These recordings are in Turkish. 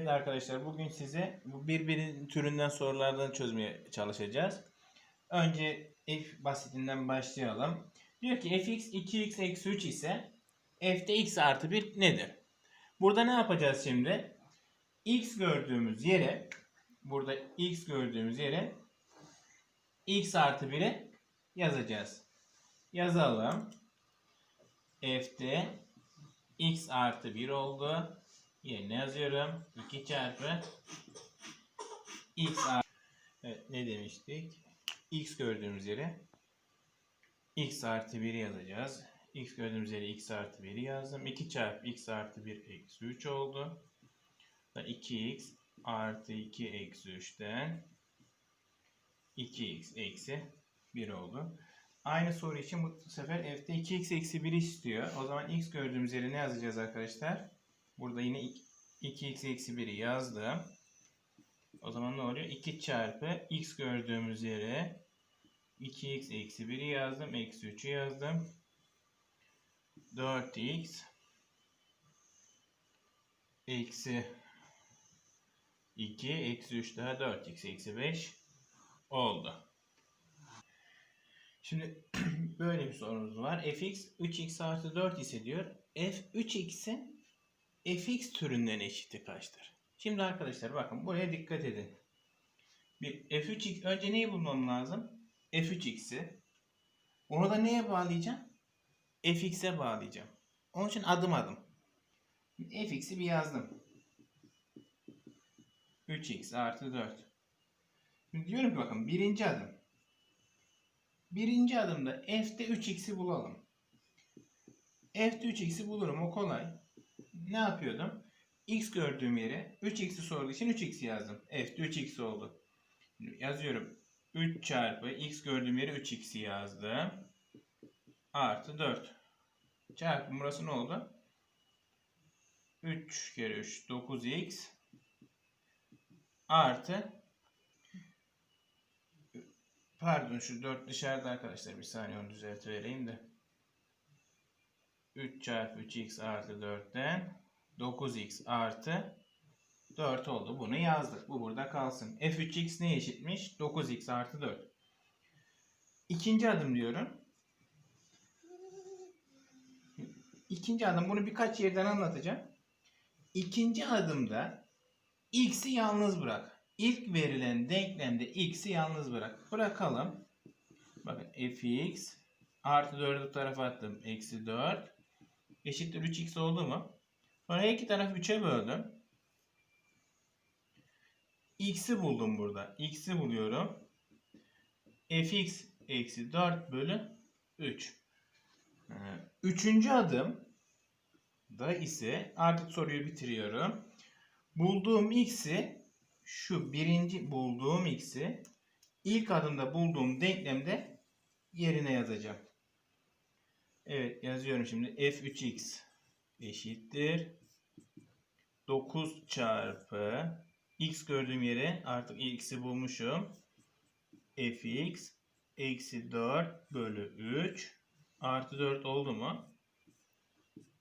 Evet arkadaşlar bugün size birbirinin türünden sorulardan çözmeye çalışacağız. Önce f basitinden başlayalım. Diyor ki fx 2x eksi 3 ise f'de x artı 1 nedir? Burada ne yapacağız şimdi? x gördüğümüz yere burada x gördüğümüz yere x artı 1'i yazacağız. Yazalım. f'de x artı 1 oldu. Yerine yazıyorum. 2 çarpı x artı evet, ne demiştik? x gördüğümüz yere x artı 1'i yazacağız. x gördüğümüz yere x artı 1'i yazdım. 2 çarpı x artı 1 eksi 3 oldu. 2x artı 2 eksi 3'ten 2x eksi 1 oldu. Aynı soru için bu sefer f'de 2x eksi 1 istiyor. O zaman x gördüğümüz yere ne yazacağız arkadaşlar? Burada yine 2x eksi 1'i yazdım. O zaman ne oluyor? 2 çarpı x gördüğümüz yere 2x eksi 1'i yazdım. Eksi 3'ü yazdım. 4x eksi 2 eksi 3 daha 4x eksi 5 oldu. Şimdi böyle bir sorumuz var. fx 3x artı 4 ise diyor. f 3x'in fx türünden eşiti kaçtır? Şimdi arkadaşlar bakın buraya dikkat edin. Bir f3x önce neyi bulmam lazım? f3x'i. Onu da neye bağlayacağım? fx'e bağlayacağım. Onun için adım adım. fx'i bir yazdım. 3x artı 4. Şimdi diyorum ki bakın birinci adım. Birinci adımda f'te 3x'i bulalım. F'te 3x'i bulurum o kolay. Ne yapıyordum? X gördüğüm yere 3x'i sorduğu için 3x yazdım. F'de 3x oldu. Yazıyorum. 3 çarpı x gördüğüm yere 3x'i yazdım. Artı 4. Çarpı burası ne oldu? 3 kere 3 9x artı pardon şu 4 dışarıda arkadaşlar bir saniye onu düzeltivereyim de 3 çarpı 3x artı 4'ten 9x artı 4 oldu. Bunu yazdık. Bu burada kalsın. f3x ne eşitmiş? 9x artı 4. İkinci adım diyorum. İkinci adım bunu birkaç yerden anlatacağım. İkinci adımda x'i yalnız bırak. İlk verilen denklemde x'i yalnız bırak. Bırakalım. Bakın fx artı 4'ü bu tarafa attım. Eksi 4 eşittir 3x oldu mu? Sonra iki tarafı 3'e böldüm. x'i buldum burada. x'i buluyorum. fx eksi 4 bölü 3. Ee, üçüncü adım da ise artık soruyu bitiriyorum. Bulduğum x'i şu birinci bulduğum x'i ilk adımda bulduğum denklemde yerine yazacağım. Evet yazıyorum şimdi f3x eşittir 9 çarpı x gördüğüm yere artık x'i bulmuşum. fx eksi 4 bölü 3 artı 4 oldu mu?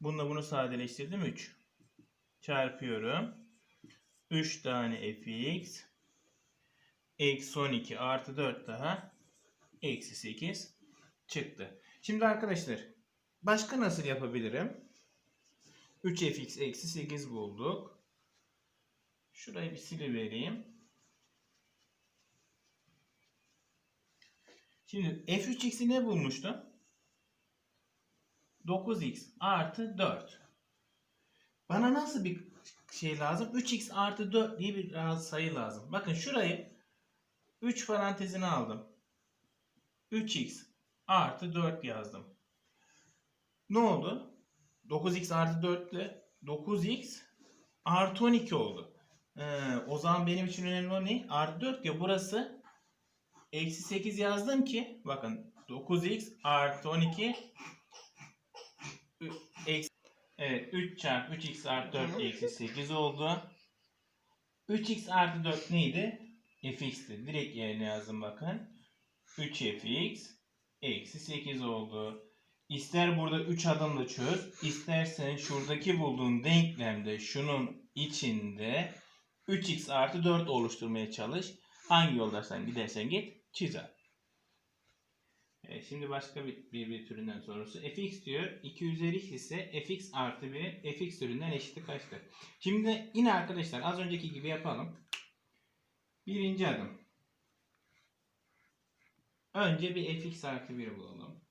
Bununla bunu sadeleştirdim 3. Çarpıyorum. 3 tane fx eksi 12 artı 4 daha eksi 8 çıktı. Şimdi arkadaşlar başka nasıl yapabilirim? 3fx eksi 8 bulduk. Şurayı bir silivereyim. Şimdi f3x'i ne bulmuştum? 9x artı 4. Bana nasıl bir şey lazım? 3x artı 4 diye bir sayı lazım. Bakın şurayı 3 parantezine aldım. 3x artı 4 yazdım. Ne oldu? 9x artı 4 ile 9x artı 12 oldu. Ee, o zaman benim için önemli olan ne? Artı 4 ya burası eksi 8 yazdım ki bakın 9x artı 12 eksi Evet 3 çarpı 3x artı 4 eksi 8 oldu. 3x artı 4 neydi? fx'ti. Direkt yerine yazdım bakın. 3fx eksi 8 oldu. İster burada 3 adımla çöz, istersen şuradaki bulduğun denklemde şunun içinde 3x artı 4 oluşturmaya çalış. Hangi yoldan gidersen git çiz abi. Şimdi başka bir, bir, bir türünden sorusu. fx diyor 2 üzeri x ise fx artı 1 fx türünden eşiti kaçtır? Şimdi yine arkadaşlar az önceki gibi yapalım. Birinci adım. Önce bir fx artı 1 bulalım.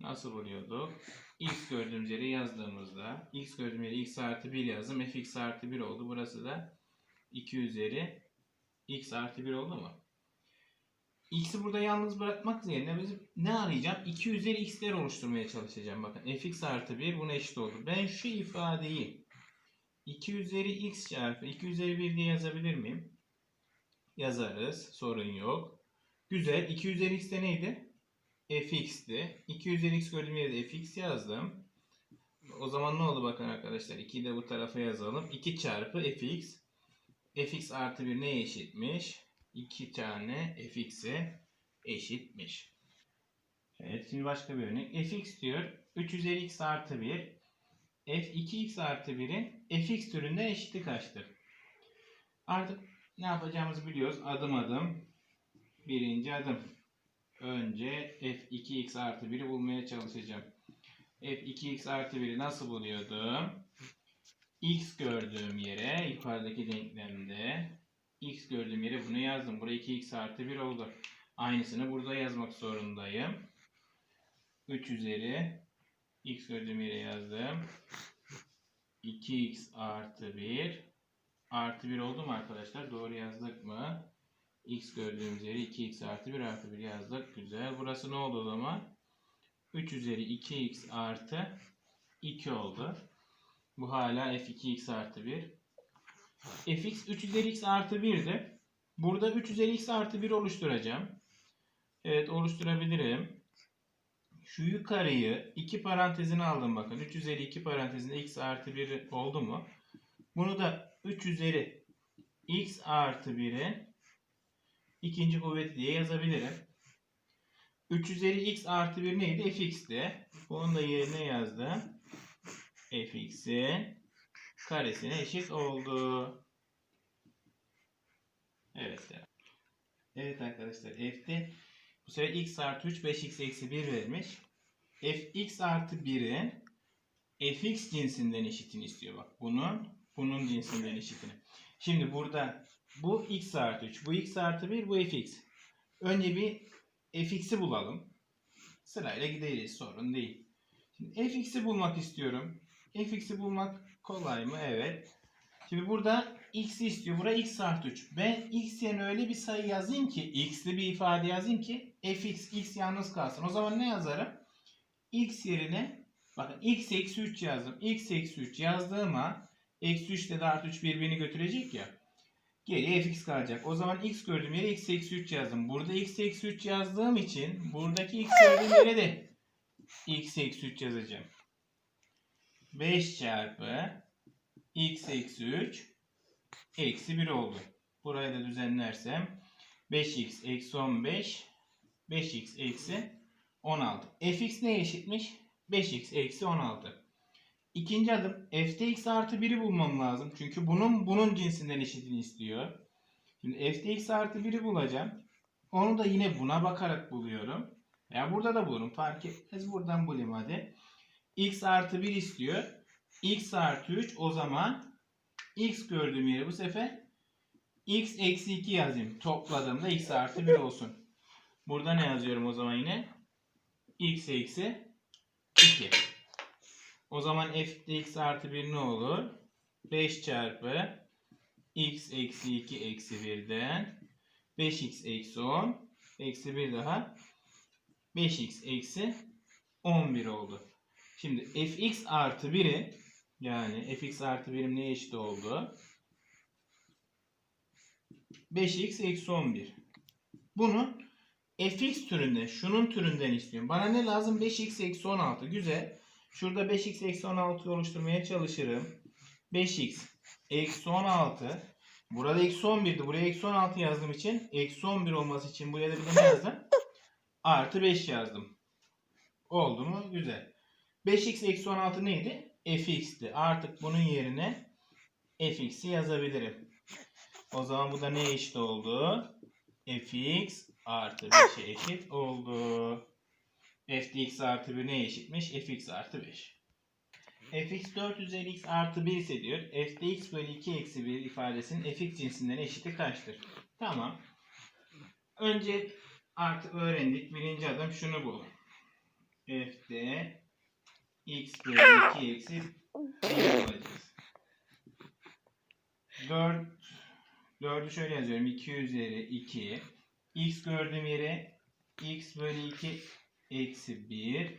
Nasıl buluyorduk? x gördüğümüz yere yazdığımızda x gördüğüm yere x artı 1 yazdım. fx artı 1 oldu. Burası da 2 üzeri x artı 1 oldu mu? X'i burada yalnız bırakmak yerine biz ne arayacağım? 2 üzeri x'ler oluşturmaya çalışacağım. Bakın fx artı 1 buna eşit oldu. Ben şu ifadeyi 2 üzeri x çarpı 2 üzeri 1 diye yazabilir miyim? Yazarız. Sorun yok. Güzel. 2 üzeri x de neydi? Fx'ti. 2 üzeri x yere de fx yazdım. O zaman ne oldu bakın arkadaşlar. 2'yi de bu tarafa yazalım. 2 çarpı fx. fx artı 1 neye eşitmiş? 2 tane fx'e eşitmiş. Evet şimdi başka bir örnek. fx diyor 3 üzeri x artı 1 f2x artı 1'in fx türünden eşiti kaçtır? Artık ne yapacağımızı biliyoruz. Adım adım. Birinci adım. Önce f2x artı 1'i bulmaya çalışacağım. f2x artı 1'i nasıl buluyordum? x gördüğüm yere yukarıdaki denklemde x gördüğüm yere bunu yazdım. Buraya 2x artı 1 oldu. Aynısını burada yazmak zorundayım. 3 üzeri x gördüğüm yere yazdım. 2x artı 1 artı 1 oldu mu arkadaşlar? Doğru yazdık mı? X gördüğümüz yere 2x artı 1 artı 1 yazdık. Güzel. Burası ne oldu o zaman? 3 üzeri 2x artı 2 oldu. Bu hala f2x artı 1 fx 3 üzeri x artı 1'di. Burada 3 üzeri x artı 1 oluşturacağım. Evet oluşturabilirim. Şu yukarıyı iki parantezine aldım bakın. 3 üzeri 2 parantezinde x artı 1 oldu mu? Bunu da 3 üzeri x artı 1'in ikinci kuvveti diye yazabilirim. 3 üzeri x artı 1 neydi? fx'ti. Bunu da yerine yazdım. fx'in karesine eşit oldu. Evet. Evet arkadaşlar f'de bu sefer x artı 3 5x eksi 1 vermiş. fx artı 1'in fx cinsinden eşitini istiyor bak. Bunun bunun cinsinden eşitini. Şimdi burada bu x artı 3 bu x artı 1 bu fx. Önce bir fx'i bulalım. Sırayla gideriz sorun değil. Şimdi fx'i bulmak istiyorum. fx'i bulmak kolay mı? Evet. Şimdi burada x'i istiyor. Buraya x artı 3. Ben x yerine öyle bir sayı yazayım ki x'li bir ifade yazayım ki fx x yalnız kalsın. O zaman ne yazarım? x yerine bakın x eksi 3 yazdım. x eksi 3 yazdığıma eksi 3 ile de artı 3 birbirini götürecek ya. Geriye fx kalacak. O zaman x gördüğüm yere x eksi 3 yazdım. Burada x eksi 3 yazdığım için buradaki x gördüğüm yere de x eksi 3 yazacağım. 5 çarpı x eksi 3 eksi 1 oldu. Burayı da düzenlersem 5x eksi 15 5x eksi 16. fx neye eşitmiş? 5x eksi 16. İkinci adım f'de artı 1'i bulmam lazım. Çünkü bunun bunun cinsinden eşitini istiyor. Şimdi f'de artı 1'i bulacağım. Onu da yine buna bakarak buluyorum. Ya burada da bulurum. Fark etmez. Buradan bulayım hadi. x artı 1 istiyor. x artı 3 o zaman x gördüğüm yere bu sefer x eksi 2 yazayım. Topladığımda x artı 1 olsun. Burada ne yazıyorum o zaman yine? x eksi 2. O zaman f x artı 1 ne olur? 5 çarpı x eksi 2 eksi 1'den 5x eksi 10 eksi 1 daha 5x eksi 11 oldu. Şimdi fx artı 1'i yani fx artı 1'im neye eşit oldu? 5x eksi 11. Bunu fx türünde, şunun türünden istiyorum. Bana ne lazım? 5x eksi 16. Güzel. Şurada 5x eksi 16 oluşturmaya çalışırım. 5x eksi 16. Burada eksi 11'di. Buraya eksi 16 yazdığım için eksi 11 olması için buraya da bir de ne yazdım? Artı 5 yazdım. Oldu mu? Güzel. 5x eksi 16 neydi? fx'ti. Artık bunun yerine fx'i yazabilirim. O zaman bu da neye eşit oldu? fx artı 5'e eşit oldu. Fdx artı 1 neye eşitmiş? fx artı 5. fx 4 üzeri x artı 1 ise diyor. fdx bölü 2 eksi 1 ifadesinin fx cinsinden eşiti kaçtır? Tamam. Önce artık öğrendik. Birinci adım şunu bul. f'de x bölü 2 eksi 1 bulacağız. 4 4'ü şöyle yazıyorum. 2 üzeri 2. X gördüğüm yere x bölü 2 eksi 1.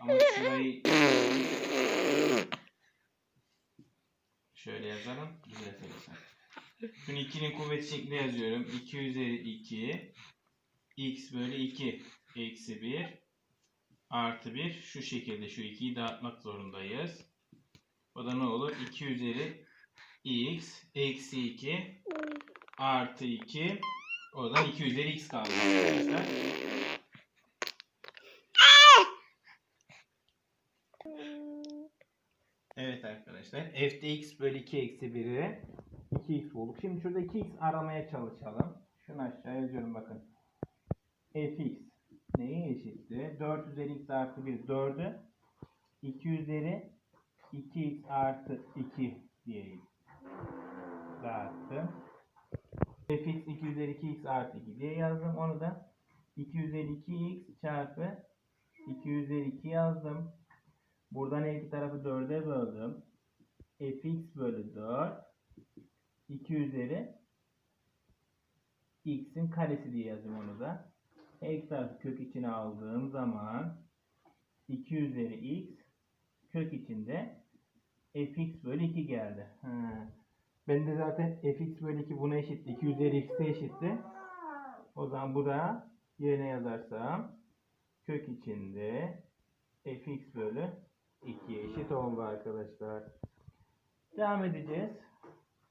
Ama şurayı şöyle yazalım. Düzeltelim. Şunu 2'nin kuvveti şeklinde yazıyorum. 2 üzeri 2 x bölü 2 eksi 1 artı 1 şu şekilde şu 2'yi dağıtmak zorundayız. O da ne olur? 2 üzeri x eksi 2 artı 2 o da 2 üzeri x kaldı. Arkadaşlar. X bölü 2 eksi 1'i 2x bulduk. Şimdi şurada 2x aramaya çalışalım. Şunu aşağı yazıyorum bakın. fx neye eşitti? 4 üzeri x artı 1 4'ü 2 üzeri 2x artı 2 diye dağıttım. fx 2 üzeri 2x artı 2 diye yazdım. Onu da 2 üzeri 2x çarpı 2 üzeri 2 yazdım. Buradan her iki tarafı 4'e böldüm. fx bölü 4 2 üzeri x'in karesi diye yazdım onu da. Her iki tarafı kök içine aldığım zaman 2 üzeri x kök içinde fx bölü 2 geldi. Ha. Ben de zaten fx bölü 2 buna eşitti. 2 üzeri x'e eşitti. O zaman bu da yerine yazarsam kök içinde fx bölü 2 eşit oldu arkadaşlar. Devam edeceğiz.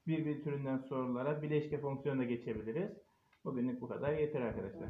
Bir bir türünden sorulara bileşke fonksiyonu da geçebiliriz. Bugünlük bu kadar yeter arkadaşlar.